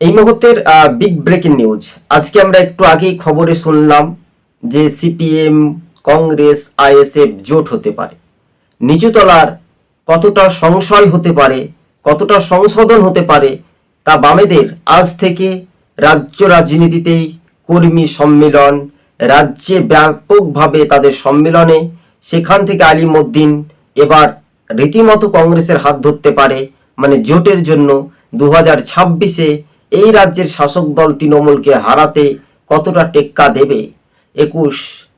এই মুহূর্তের big breaking news আজকে আমরা একটু আগেই খবরে শুনলাম যে সিপিএম, কংগ্রেস, আইএসএফ জোট হতে পারে। নিচুতলার কতটা সংশয় হতে পারে, কতটা সংশোধন হতে পারে, তা বামেদের আজ থেকে রাজ্য রাজনীতিতেই কর্মী সম্মেলন, রাজ্যে ব্যাপকভাবে তাদের সম্মেলনে সেখান থেকে আলিমুদ্দিন এবার রীতিমতো কংগ্রেসের হাত ধরতে পারে মানে জোটের জন্য দু হাজার ছাব্বিশে এই রাজ্যের শাসক দল তৃণমূলকে হারাতে কতটা টেক্কা দেবে? একুশ,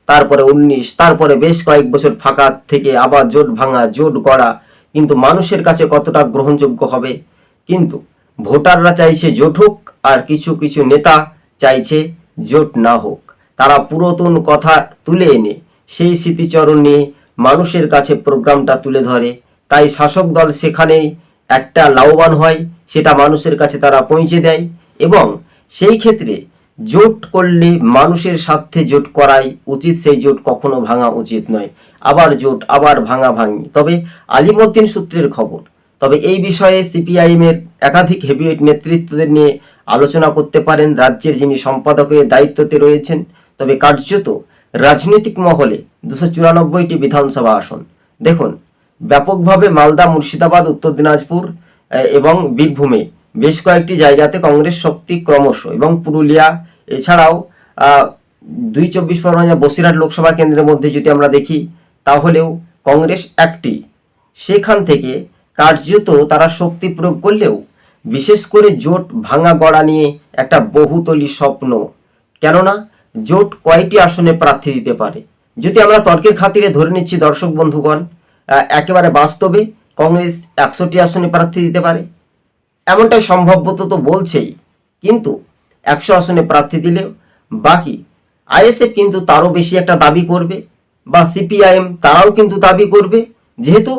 তারপরে উনিশ, তারপরে বেশ কয়েক বছর ফাঁকা থেকে আবার জোট ভাঙা, জোট গড়া। কিন্তু মানুষের কাছে কতটা গ্রহণযোগ্য হবে? কিন্তু ভোটাররা চাইছে জোট হোক আর কিছু কিছু নেতা চাইছে জোট না হোক। তারা পুরাতন কথা তুলে এনে সেই স্মৃতিচরণ নিয়ে মানুষের কাছে প্রোগ্রামটা তুলে ধরে। তাই শাসক দল সেখানেই একটা লাভবান হয়, সেটা মানুষের কাছে তারা পৌঁছে দেয় এবং সেই ক্ষেত্রে জোট করলে মানুষের স্বার্থে জোট করাই উচিত, সেই জোট কখনো ভাঙা উচিত নয়। আবার জোট, আবার ভাঙা ভাঙি। তবে আলিমুদ্দিন সূত্রের খবর, তবে এই বিষয়ে সিপিআইএম এর একাধিক হেভিওয়েট নেতৃত্বদের নিয়ে আলোচনা করতে পারেন রাজ্যের যিনি সম্পাদকের দায়িত্বতে রয়েছেন, তবে কার্যত রাজনৈতিক মহলে দুশো চুরানব্বইটি বিধানসভা আসন। দেখুন ব্যাপকভাবে মালদা, মুর্শিদাবাদ, উত্তর দিনাজপুর এবং বীরভূমে। বেশ কয়েকটি জায়গাতে কংগ্রেস শক্তি ক্রমশ, এবং পুরুলিয়া, এছাড়াও দুই চব্বিশ পরগনা বসিরহাট লোকসভা কেন্দ্রের মধ্যে যদি আমরা দেখি, তাহলেও কংগ্রেস একটি। সেখান থেকে কার্যত তারা শক্তি প্রয়োগ করলেও, বিশেষ করে জোট ভাঙা গড়া নিয়ে একটা বহুতলী স্বপ্ন। কেননা, জোট কয়টি আসনে প্রার্থী দিতে পারে? যদি আমরা তর্কের খাতিরে ধরে নিচ্ছি দর্শক বন্ধুগণ একেবারে বাস্তবে কংগ্রেস একশোটি আসনে প্রার্থী দিতে পারে। এমনটাই সম্ভবত তো বলছেই, কিন্তু একশো আসনে প্রার্থী দিলেও বাকি আইএসএফ কিন্তু তারও বেশি একটা দাবি করবে বা সিপিআইএম তারাও কিন্তু দাবি করবে। যেহেতু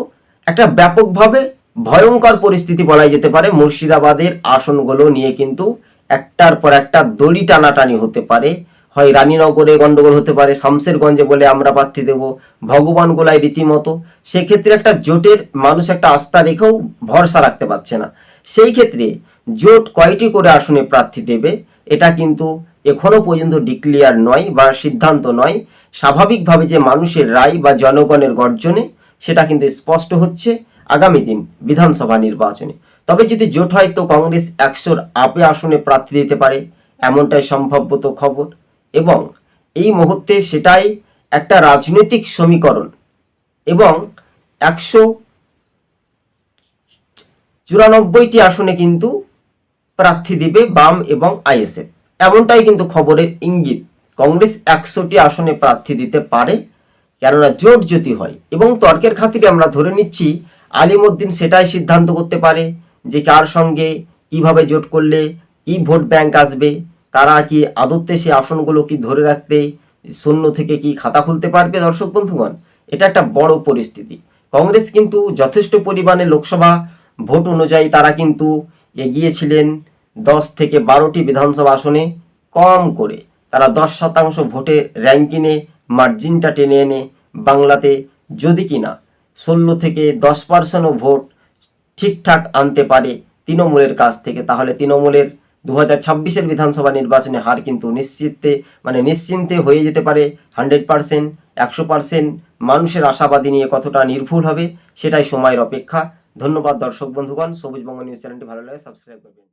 একটা ব্যাপকভাবে ভয়ঙ্কর পরিস্থিতি বলাই যেতে পারে, মুর্শিদাবাদের আসনগুলো নিয়ে কিন্তু একটার পর একটা দড়ি টানাটানি হতে পারে হয় রানীনগরে গন্ডগোল হতে পারে শামসেরগঞ্জে বলে আমরা প্রার্থী দেব। ভগবান গোলায় রীতিমতো। সেক্ষেত্রে একটা জোটের মানুষ একটা আস্থা রেখেও ভরসা রাখতে পারছে না। সেই ক্ষেত্রে জোট কয়টি করে আসনে প্রার্থী দেবে, এটা কিন্তু এখনও পর্যন্ত ডিক্লিয়ার নয় বা সিদ্ধান্ত নয়। স্বাভাবিকভাবে যে মানুষের রায় বা জনগণের গর্জনে সেটা কিন্তু স্পষ্ট হচ্ছে আগামী দিন বিধানসভা নির্বাচনে। তবে যদি জোট হয় তো কংগ্রেস একশোর আপে আসনে প্রার্থী দিতে পারে, এমনটাই সম্ভাব্যত খবর। এবং এই মুহূর্তে সেটাই একটা রাজনৈতিক সমীকরণ এবং একশো চুরানব্বইটি আসনে কিন্তু প্রার্থী দিবে বাম এবং আইএসএফ। এমনটাই কিন্তু খবরের ইঙ্গিত। কংগ্রেস একশোটি আসনে প্রার্থী দিতে পারে, কেননা জোট যদি হয় এবং তর্কের খাতিরে আমরা ধরে নিচ্ছি, আলিমুদ্দিন সেটাই সিদ্ধান্ত করতে পারে যে কার সঙ্গে কীভাবে জোট করলে কি ভোট ব্যাংক আসবে তারা কি আদতে সেই আসনগুলো কি ধরে রাখতে শূন্য থেকে কি খাতা খুলতে পারবে, দর্শক বন্ধুগণ? এটা একটা বড় পরিস্থিতি। কংগ্রেস কিন্তু যথেষ্ট পরিমাণে লোকসভা ভোট অনুযায়ী তারা কিন্তু এগিয়েছিলেন দশ থেকে বারোটি বিধানসভা আসনে কম করে। তারা দশ শতাংশ ভোটের র্যাঙ্কিংয়ে মার্জিনটা টেনে এনে বাংলাতে যদি কিনা ষোলো থেকে দশ পার্সেন্টও ভোট ঠিকঠাক আনতে পারে তৃণমূলের কাছ থেকে, তাহলে তৃণমূলের দু হাজার ছাব্বিশের বিধানসভা নির্বাচনে হার কিন্তু নিশ্চিতে মানে নিশ্চিন্তে হয়ে যেতে পারে হান্ড্রেড পার্সেন্ট, একশো পার্সেন্ট। মানুষের আশাবাদী নিয়ে কতটা নির্ভুল হবে, সেটাই সময়ের অপেক্ষা। ধন্যবাদ দর্শক বন্ধুগণ, সবুজ বঙ্গ নিউজ চ্যানেলটি ভালো লাগে সাবস্ক্রাইব করবেন।